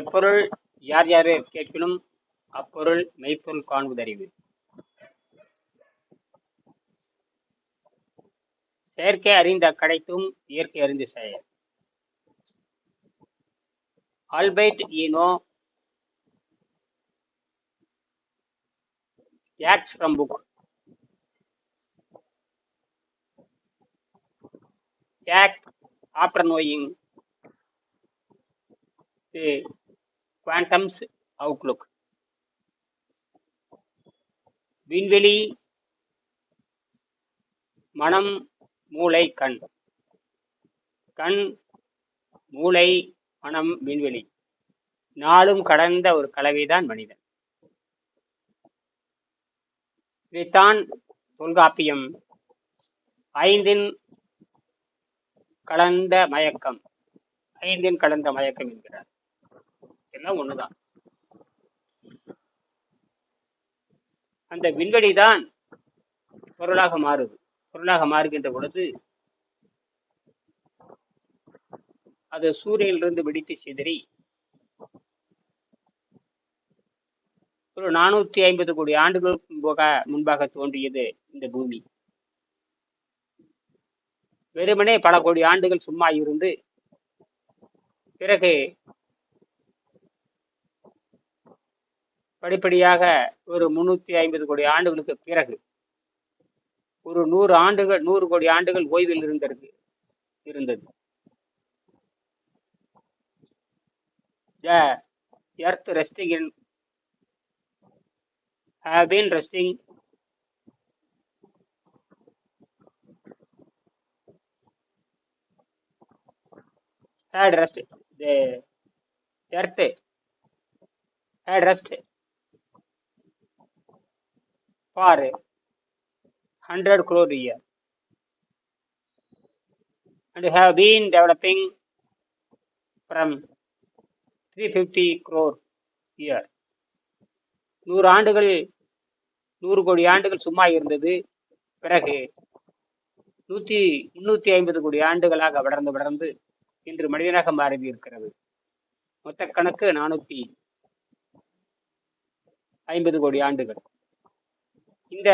எப்பொருள் யார் யார் கேட்கினும் அப்பொருள் மெய்ப்பொருள் காண்பதறிவு செயற்கை அறிந்த கடைத்தும் இயற்கை அறிந்து செயல். ஆல்பைட் Eno acts from book act after knowing quantums outlook விண்வெளி மனம் மூளை கண். கண் மூளை மனம் விண்வெளி. நாளும் கடந்த ஒரு கலவைதான் மனிதன். இதைத்தான் தொல்காப்பியம் ஐந்தின் கலந்த மயக்கம் ஐந்தின் கலந்த மயக்கம் என்கிறார். எல்லாம் ஒண்ணுதான். அந்த விண்வெளி தான் பொருளாக மாறுது. பொருளாக மாறுகின்ற பொழுது அது சூரியனிலிருந்து வெடித்து சிதறி ஒரு நானூத்தி ஐம்பது கோடி ஆண்டுகளுக்கு போக முன்பாக தோன்றியது இந்த பூமி. வெறுமனே பல கோடி ஆண்டுகள் சும்மா இருந்து பிறகு படிப்படியாக ஒரு முன்னூத்தி ஐம்பது கோடி ஆண்டுகளுக்கு பிறகு ஒரு நூறு ஆண்டுகள் நூறு கோடி ஆண்டுகள் ஓய்வில் இருந்திருக்கு இருந்தது. Earth resting in in have been resting had rest the earth had rest for 100 crore year. And have been developing from 350 crore year நூறு ஆண்டுகள் நூறு கோடி ஆண்டுகள் சும்மா இருந்தது. பிறகு நூத்தி முன்னூத்தி ஐம்பது கோடி ஆண்டுகளாக வளர்ந்து வளர்ந்து இன்று மனிதனாக மாறி இருக்கிறது. மொத்த கணக்கு நானூத்தி ஐம்பது கோடி ஆண்டுகள். இந்த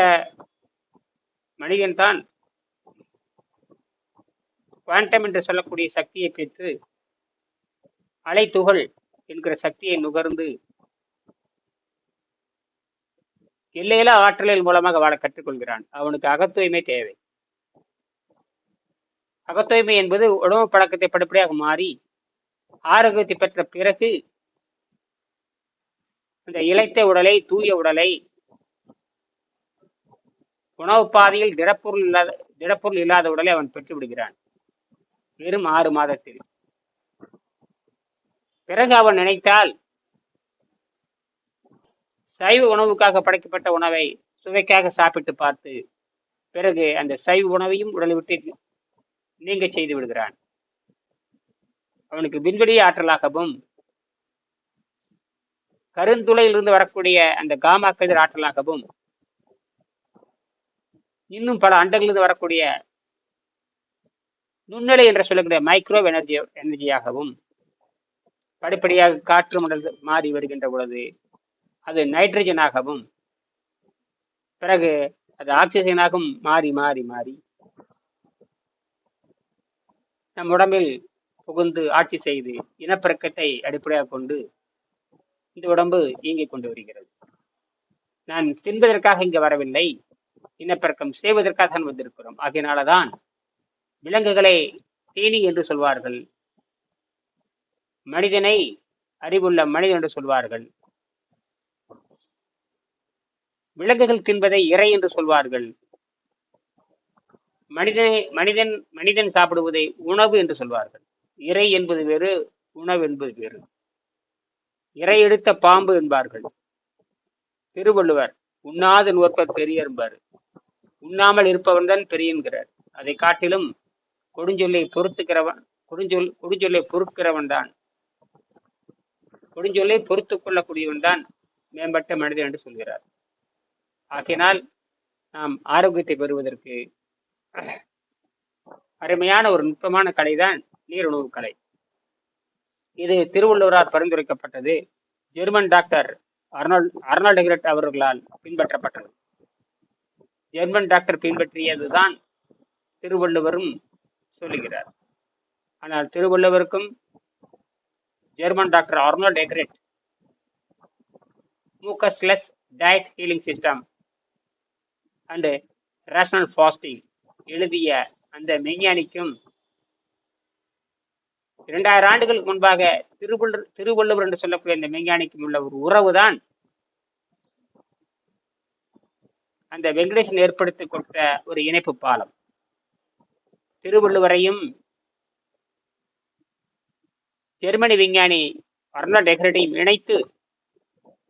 மனிதன் தான் குவாண்டம் என்று சொல்லக்கூடிய சக்தியை பெற்று அலைத்துகள் என்கிற சக்தியை நுகர்ந்து எல்லையில ஆற்றலின் மூலமாக வாழ கற்றுக்கொள்கிறான். அவனுக்கு அகத்தூய்மை தேவை. அகத்தூய்மை என்பது உணவு பழக்கத்தை படிப்படியாக மாறி ஆரோக்கியத்தை பெற்ற பிறகு அந்த இழைத்த உடலை தூய உடலை உணவு பாதையில் திடப்பொருள் இல்லாத திடப்பொருள் இல்லாத உடலை அவன் பெற்று விடுகிறான். வெறும் ஆறு மாதத்தில். பிறகு அவன் நினைத்தால் சைவ உணவுக்காக படைக்கப்பட்ட உணவை சுவைக்காக சாப்பிட்டு பார்த்து பிறகு அந்த சைவ உணவையும் உடலை விட்டு நீங்க செய்து விடுகிறான். அவனுக்கு விண்வெளி ஆற்றலாகவும் கருந்துளையிலிருந்து வரக்கூடிய அந்த காமா கதிர் ஆற்றலாகவும் இன்னும் பல அண்டங்களிலிருந்து வரக்கூடிய நுண்ணலை என்று சொல்லக்கூடிய மைக்ரோ எனர்ஜி எனர்ஜியாகவும் படிப்படியாக காற்று மண்டல் மாறி வருகின்ற பொழுது அது நைட்ரஜனாகவும் பிறகு அது ஆக்சிஜனாகவும் மாறி மாறி மாறி நம் உடம்பில் புகுந்து ஆட்சி செய்து இனப்பெருக்கத்தை அடிப்படையாக கொண்டு இந்த உடம்பு இயங்கிக் கொண்டு வருகிறது. நான் தின்பதற்காக இங்கு வரவில்லை. இனப்பெருக்கம் செய்வதற்காக தான் வந்திருக்கிறோம். ஆகையினாலதான் விலங்குகளை தேனி என்று சொல்வார்கள். மனிதனை அறிவுள்ள மனிதன் என்று சொல்வார்கள். விலங்குகள் தின்பதை இறை என்று சொல்வார்கள். மனிதனை மனிதன் மனிதன் சாப்பிடுவதை உணவு என்று சொல்வார்கள். இறை என்பது வேறு உணவு என்பது வேறு. இறை எடுத்த பாம்பு என்பார்கள். திருவள்ளுவர் உண்ணாது நுற்பர் பெரிய என்பார். உண்ணாமல் இருப்பவன் தான் பெரியன்கிறார் அதை காட்டிலும் கொடுஞ்சொல்லை பொறுத்துக்கிறவன் கொடுஞ்சொல் கொடுஞ்சொல்லை பொறுக்கிறவன் தான் கொடுஞ்சொல்லை பொறுத்து கொள்ளக்கூடியவன் தான் மேம்பட்ட மனிதன் என்று சொல்கிறார். ஆகையினால் நாம் ஆரோக்கியத்தை பெறுவதற்கு அருமையான ஒரு நுட்பமான கலை தான் நீருணவு கலை. இது திருவள்ளுவரால் பரிந்துரைக்கப்பட்டது. German doctor Arnold Arnold Ehret அவர்களால் பின்பற்றப்பட்டது. ஜெர்மன் டாக்டர் பின்பற்றியதுதான் திருவள்ளுவரும் சொல்லுகிறார். ஆனால் திருவள்ளுவருக்கும் German doctor Arnold Ehret mucusless diet healing system and rational fasting எழுதிய அந்த மெய்ஞானிக்கும் இரண்டாயிரம் ஆண்டுகளுக்கு முன்பாக திருவள்ளுவர் திருவள்ளுவர் என்று சொல்லக்கூடிய இந்த மெய்ஞானிக்கும் உள்ள ஒரு உறவுதான் அந்த வெங்கடேசன் ஏற்படுத்தி கொடுத்த ஒரு இணைப்பு பாலம். திருவள்ளுவரையும் ஜெர்மனி விஞ்ஞானி அர்னால்ட் டெக்ரட்டையும் இணைத்து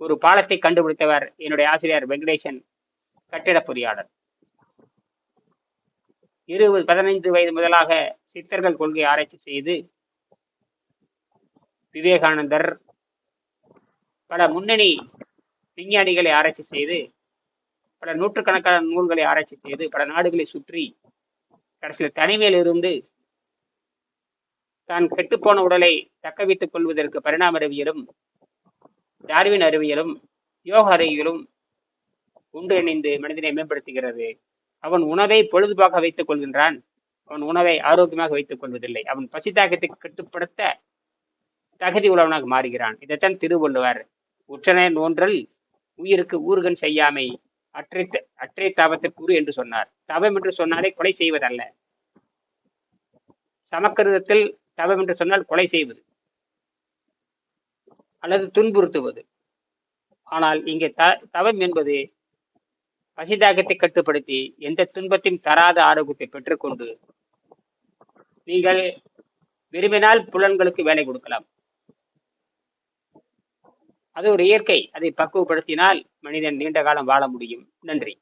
ஒரு பாலத்தை கண்டுபிடித்தவர் என்னுடைய ஆசிரியர் வெங்கடேசன் கட்டிட பொறியாளர். இருபது பதினைந்து வயது முதலாக சித்தர்கள் கொள்கை ஆராய்ச்சி செய்து விவேகானந்தர் பல முன்னணி விஞ்ஞானிகளை ஆராய்ச்சி செய்து பல நூற்றுக்கணக்கான நூல்களை ஆராய்ச்சி செய்து பல நாடுகளை சுற்றி கடைசியில் தனிமையில் இருந்து தான் கெட்டுப்போன உடலை தக்க வைத்துக் கொள்வதற்கு பரிணாம அறிவியலும் டார்வின் அறிவியலும் யோக அறிவியலும் ஒன்றிணைந்து மனிதனை மேம்படுத்துகிறது. அவன் உணவை பொழுதுபாக வைத்துக் கொள்கின்றான். அவன் உணவை ஆரோக்கியமாக வைத்துக் கொள்வதில்லை. அவன் பசித்தாக்கத்தை கட்டுப்படுத்த தகுதி உள்ளவனாக மாறுகிறான். இதைத்தான் திருவள்ளுவர் உற்றனை நோன்றல் உயிருக்கு ஊர்கன் செய்யாமை அற்றை அற்றை தவத்திற்குரு என்று சொன்னார். தவம் என்று சொன்னாலே கொலை செய்வதல்ல. சமக்கிருதத்தில் தவம் என்று சொன்னால் கொலை செய்வது. அல்லது துன்புறுத்துவது. ஆனால் இங்கே த தவம் என்பது பசிதாகத்தை கட்டுப்படுத்தி எந்த துன்பத்தையும் தராத ஆரோக்கியத்தை பெற்றுக்கொண்டு நீங்கள் விரும்பினால் புலன்களுக்கு வேலை கொடுக்கலாம். அது ஒரு இயற்கை. அதை பக்குவப்படுத்தினால் மனிதன் நீண்ட காலம் வாழ முடியும். நன்றி.